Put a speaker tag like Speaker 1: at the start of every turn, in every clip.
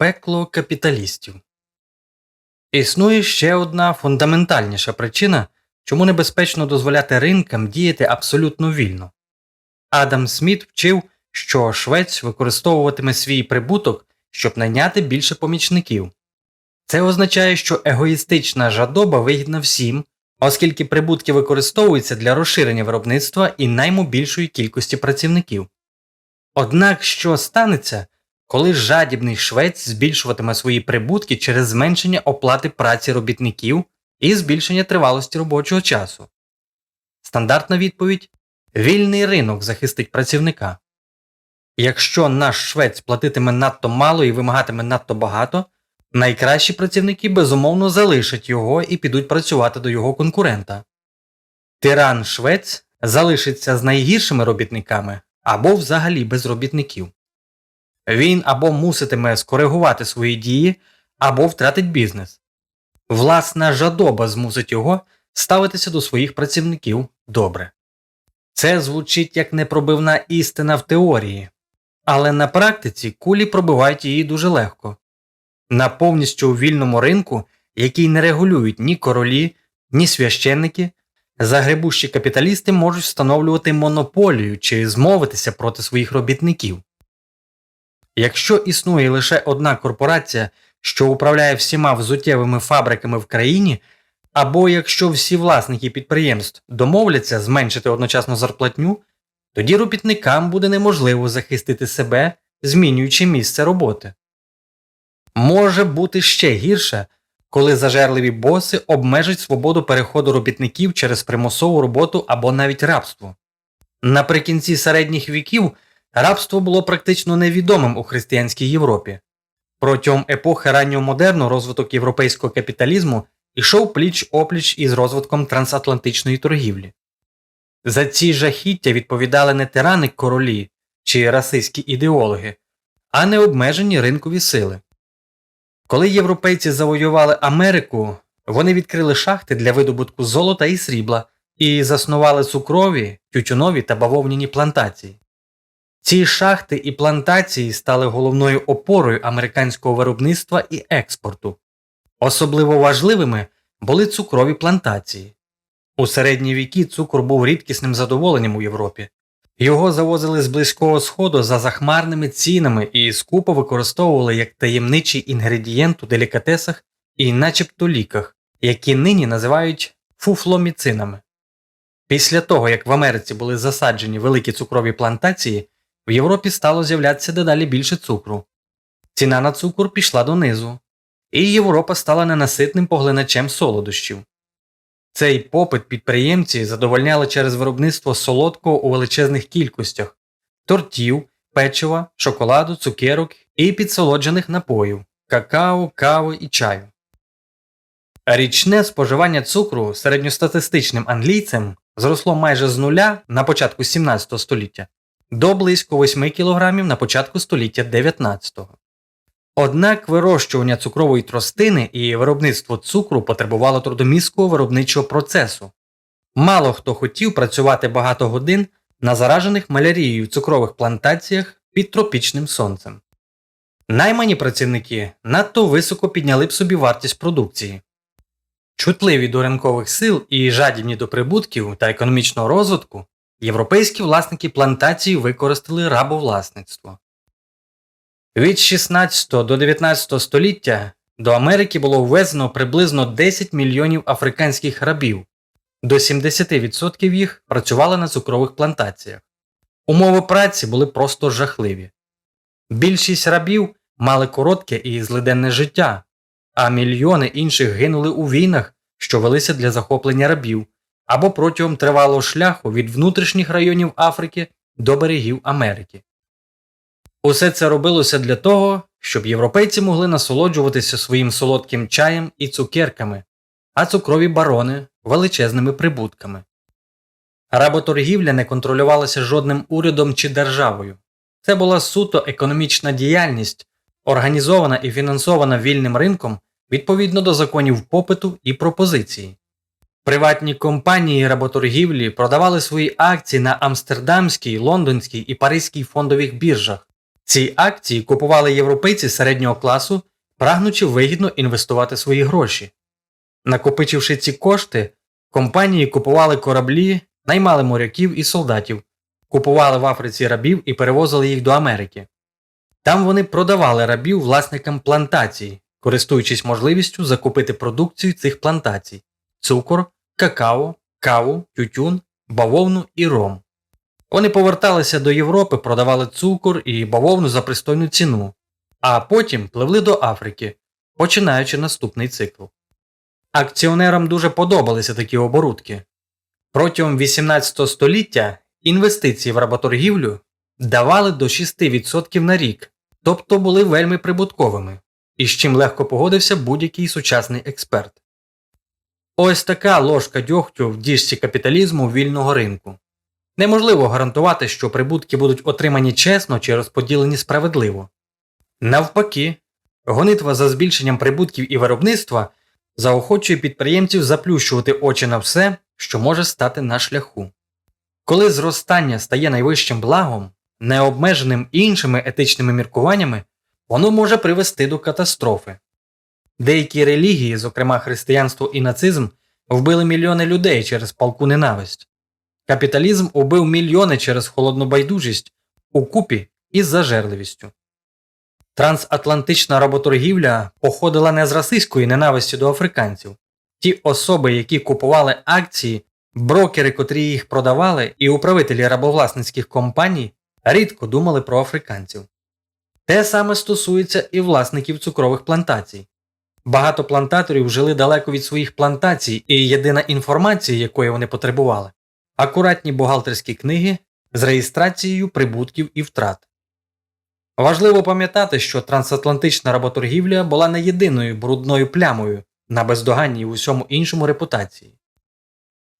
Speaker 1: Пекло капіталістів. Існує ще одна фундаментальніша причина, чому небезпечно дозволяти ринкам діяти абсолютно вільно. Адам Сміт вчив, що швець використовуватиме свій прибуток, щоб найняти більше помічників. Це означає, що егоїстична жадоба вигідна всім, оскільки прибутки використовуються для розширення виробництва і найму більшої кількості працівників. Однак що станеться, коли жадібний швець збільшуватиме свої прибутки через зменшення оплати праці робітників і збільшення тривалості робочого часу? Стандартна відповідь вільний ринок захистить працівника. Якщо наш швець платитиме надто мало і вимагатиме надто багато, найкращі працівники безумовно залишать його і підуть працювати до його конкурента. Тиран швець залишиться з найгіршими робітниками або взагалі без робітників. Він або муситиме скоригувати свої дії, або втратить бізнес. Власна жадоба змусить його ставитися до своїх працівників добре. Це звучить як непробивна істина в теорії, але на практиці кулі пробивають її дуже легко. На повністю вільному ринку, який не регулюють ні королі, ні священники, загребущі капіталісти можуть встановлювати монополію чи змовитися проти своїх робітників. Якщо існує лише одна корпорація, що управляє всіма взуттєвими фабриками в країні, або якщо всі власники підприємств домовляться зменшити одночасно зарплатню, тоді робітникам буде неможливо захистити себе, змінюючи місце роботи. Може бути ще гірше, коли зажерливі боси обмежать свободу переходу робітників через примусову роботу або навіть рабство. Наприкінці середніх віків рабство було практично невідомим у християнській Європі. Протягом епохи раннього модерну розвиток європейського капіталізму йшов пліч опліч із розвитком трансатлантичної торгівлі. За ці жахіття відповідали не тирани королі чи расистські ідеологи, а необмежені ринкові сили. Коли європейці завоювали Америку, вони відкрили шахти для видобутку золота і срібла і заснували цукрові, тютюнові та бавовняні плантації. Ці шахти і плантації стали головною опорою американського виробництва і експорту. Особливо важливими були цукрові плантації. У середні віки цукор був рідкісним задоволенням у Європі. Його завозили з Близького Сходу за захмарними цінами і скупо використовували як таємничий інгредієнт у делікатесах і начебто ліках, які нині називають фуфломіцинами. Після того, як в Америці були засаджені великі цукрові плантації, в Європі стало з'являтися дедалі більше цукру. Ціна на цукор пішла донизу, і Європа стала ненаситним поглиначем солодощів. Цей попит підприємці задовольняли через виробництво солодкого у величезних кількостях тортів, печива, шоколаду, цукерок і підсолоджених напоїв, какао, кави і чаю. Річне споживання цукру середньостатистичним англійцем зросло майже з нуля на початку 17 століття до близько 8 кг на початку століття 19. Однак вирощування цукрової тростини і виробництво цукру потребувало трудомісткого виробничого процесу. Мало хто хотів працювати багато годин на заражених малярією цукрових плантаціях під тропічним сонцем. Наймані працівники надто високо підняли б собі вартість продукції. Чутливі до ринкових сил і жадібні до прибутків та економічного розвитку, європейські власники плантації використали рабовласництво. Від 16 до 19 століття до Америки було ввезено приблизно 10 мільйонів африканських рабів, до 70% їх працювали на цукрових плантаціях. Умови праці були просто жахливі. Більшість рабів мали коротке і злиденне життя, а мільйони інших гинули у війнах, що велися для захоплення рабів, або протягом тривалого шляху від внутрішніх районів Африки до берегів Америки. Усе це робилося для того, щоб європейці могли насолоджуватися своїм солодким чаєм і цукерками, а цукрові барони величезними прибутками. Работоргівля не контролювалася жодним урядом чи державою. Це була суто економічна діяльність, організована і фінансована вільним ринком відповідно до законів попиту і пропозиції. Приватні компанії работоргівлі продавали свої акції на Амстердамській, Лондонській і Паризькій фондових біржах. Ці акції купували європейці середнього класу, прагнучи вигідно інвестувати свої гроші. Накопичивши ці кошти, компанії купували кораблі, наймали моряків і солдатів, купували в Африці рабів і перевозили їх до Америки. Там вони продавали рабів власникам плантацій, користуючись можливістю закупити продукцію цих плантацій цукор, какао, каву, тютюн, бавовну і ром. Вони поверталися до Європи, продавали цукор і бавовну за пристойну ціну, а потім пливли до Африки, починаючи наступний цикл. Акціонерам дуже подобалися такі оборудки. Протягом 18 століття інвестиції в работоргівлю давали до 6% на рік, тобто були вельми прибутковими, і з чим легко погодився будь-який сучасний експерт. Ось така ложка дьогтю в діжці капіталізму вільного ринку. Неможливо гарантувати, що прибутки будуть отримані чесно чи розподілені справедливо. Навпаки, гонитва за збільшенням прибутків і виробництва заохочує підприємців заплющувати очі на все, що може стати на шляху. Коли зростання стає найвищим благом, необмеженим іншими етичними міркуваннями, воно може привести до катастрофи. Деякі релігії, зокрема християнство і нацизм, вбили мільйони людей через палку ненависть. Капіталізм убив мільйони через холодну байдужість укупі із зажерливістю. Трансатлантична работоргівля походила не з расистської ненависті до африканців. Ті особи, які купували акції, брокери, котрі їх продавали, і управителі рабовласницьких компаній рідко думали про африканців. Те саме стосується і власників цукрових плантацій. Багато плантаторів жили далеко від своїх плантацій, і єдина інформація, якої вони потребували акуратні бухгалтерські книги з реєстрацією прибутків і втрат. Важливо пам'ятати, що трансатлантична работоргівля була не єдиною брудною плямою на бездоганній в усьому іншому репутації.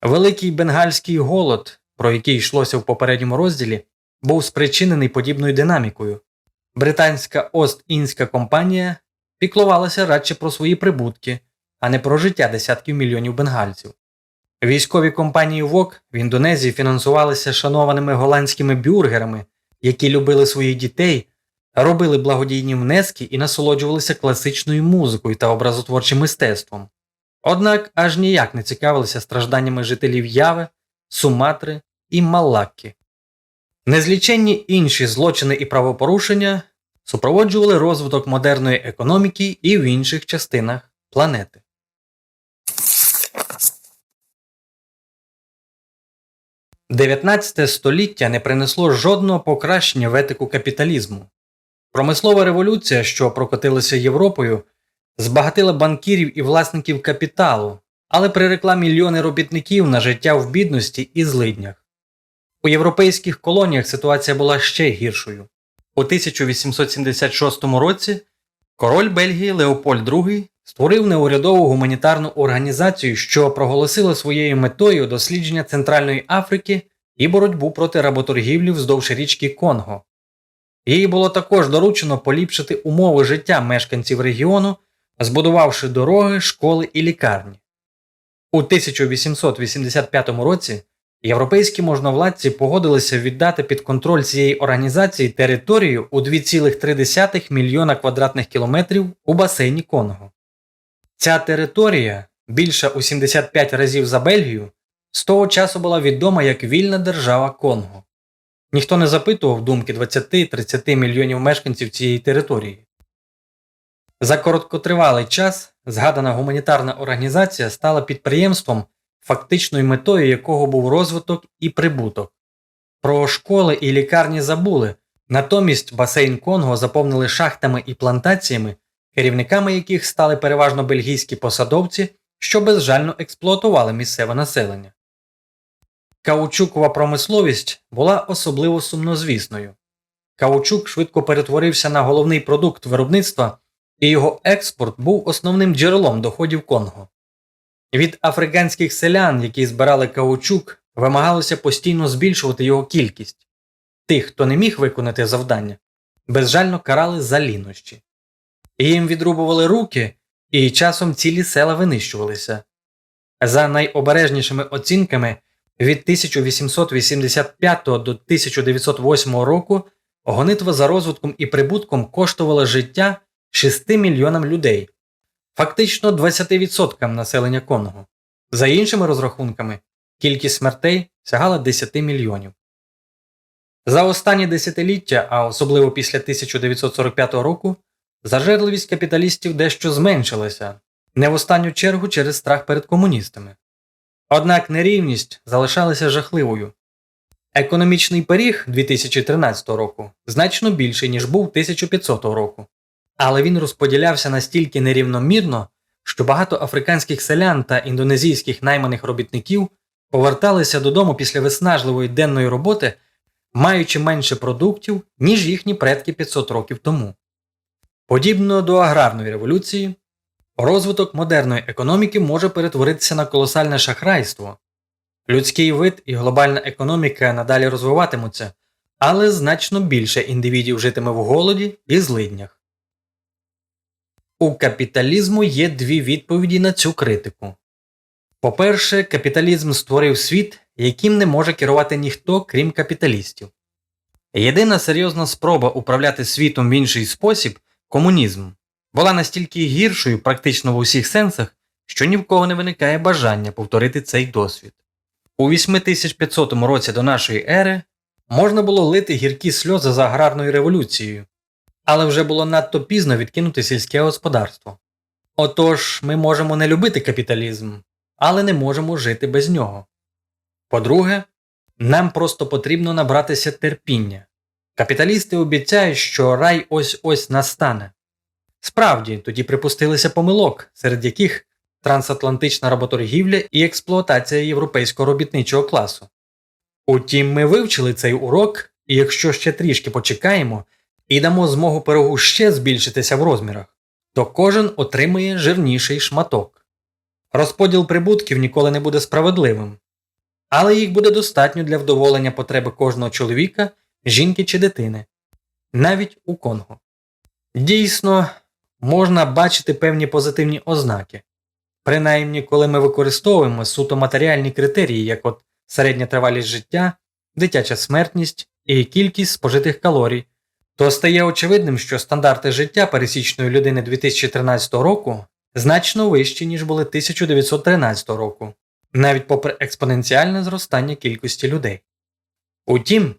Speaker 1: Великий бенгальський голод, про який йшлося в попередньому розділі, був спричинений подібною динамікою. Британська Ост-Індська компанія піклувалася радше про свої прибутки, а не про життя десятків мільйонів бенгальців. Військові компанії ВОК в Індонезії фінансувалися шанованими голландськими бюргерами, які любили своїх дітей, робили благодійні внески і насолоджувалися класичною музикою та образотворчим мистецтвом. Однак аж ніяк не цікавилися стражданнями жителів Яви, Суматри і Малакки. Незліченні інші злочини і правопорушення супроводжували розвиток модерної економіки і в інших частинах планети. XIX століття не принесло жодного покращення в етику капіталізму. Промислова революція, що прокотилася Європою, збагатила банкірів і власників капіталу, але прирекла мільйони робітників на життя в бідності і злиднях. У європейських колоніях ситуація була ще гіршою. У 1876 році король Бельгії Леопольд II створив неурядову гуманітарну організацію, що проголосила своєю метою дослідження Центральної Африки і боротьбу проти работоргівлі вздовж річки Конго. Їй було також доручено поліпшити умови життя мешканців регіону, збудувавши дороги, школи і лікарні. У 1885 році європейські можновладці погодилися віддати під контроль цієї організації територію у 2,3 мільйона квадратних кілометрів у басейні Конго. Ця територія, більша у 75 разів за Бельгію, з того часу була відома як вільна держава Конго. Ніхто не запитував думки 20-30 мільйонів мешканців цієї території. За короткотривалий час згадана гуманітарна організація стала підприємством, фактичною метою якого був розвиток і прибуток. Про школи і лікарні забули, натомість басейн Конго заповнили шахтами і плантаціями, керівниками яких стали переважно бельгійські посадовці, що безжально експлуатували місцеве населення. Каучукова промисловість була особливо сумнозвісною. Каучук швидко перетворився на головний продукт виробництва, і його експорт був основним джерелом доходів Конго. Від африканських селян, які збирали каучук, вимагалося постійно збільшувати його кількість. Тих, хто не міг виконати завдання, безжально карали за лінощі. Їм відрубували руки, і часом цілі села винищувалися. За найобережнішими оцінками від 1885 до 1908 року гонитва за розвитком і прибутком коштувала життя 6 мільйонам людей, фактично 20% населення Конго. За іншими розрахунками, кількість смертей сягала 10 мільйонів. За останні десятиліття, а особливо після 1945 року, зажерливість капіталістів дещо зменшилася, не в останню чергу через страх перед комуністами. Однак нерівність залишалася жахливою. Економічний пиріг 2013 року значно більший, ніж був 1500 року, але він розподілявся настільки нерівномірно, що багато африканських селян та індонезійських найманих робітників поверталися додому після виснажливої денної роботи, маючи менше продуктів, ніж їхні предки 500 років тому. Подібно до аграрної революції, розвиток модерної економіки може перетворитися на колосальне шахрайство. Людський вид і глобальна економіка надалі розвиватимуться, але значно більше індивідів житиме в голоді і злиднях. У капіталізму є дві відповіді на цю критику. По-перше, капіталізм створив світ, яким не може керувати ніхто, крім капіталістів. Єдина серйозна спроба управляти світом в інший спосіб комунізм була настільки гіршою практично в усіх сенсах, що ні в кого не виникає бажання повторити цей досвід. У 8500 році до нашої ери можна було лити гіркі сльози за аграрною революцією, але вже було надто пізно відкинути сільське господарство. Отож, ми можемо не любити капіталізм, але не можемо жити без нього. По-друге, нам просто потрібно набратися терпіння. Капіталісти обіцяють, що рай ось ось настане. Справді, тоді припустилися помилок, серед яких трансатлантична работоргівля і експлуатація європейського робітничого класу. Утім, ми вивчили цей урок, і якщо ще трішки почекаємо і дамо змогу пирогу ще збільшитися в розмірах, то кожен отримує жирніший шматок. Розподіл прибутків ніколи не буде справедливим, але їх буде достатньо для вдоволення потреби кожного чоловіка, жінки чи дитини, навіть у Конго. Дійсно, можна бачити певні позитивні ознаки, принаймні коли ми використовуємо суто матеріальні критерії, як от середня тривалість життя, дитяча смертність і кількість спожитих калорій, то стає очевидним, що стандарти життя пересічної людини 2013 року значно вищі, ніж були 1913 року, навіть попри експоненціальне зростання кількості людей. Утім,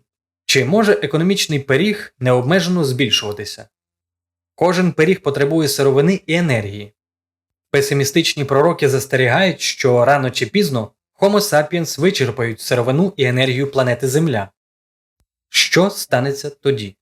Speaker 1: чи може економічний пиріг необмежено збільшуватися? Кожен пиріг потребує сировини і енергії. Песимістичні пророки застерігають, що рано чи пізно Homo sapiens вичерпають сировину і енергію планети Земля. Що станеться тоді?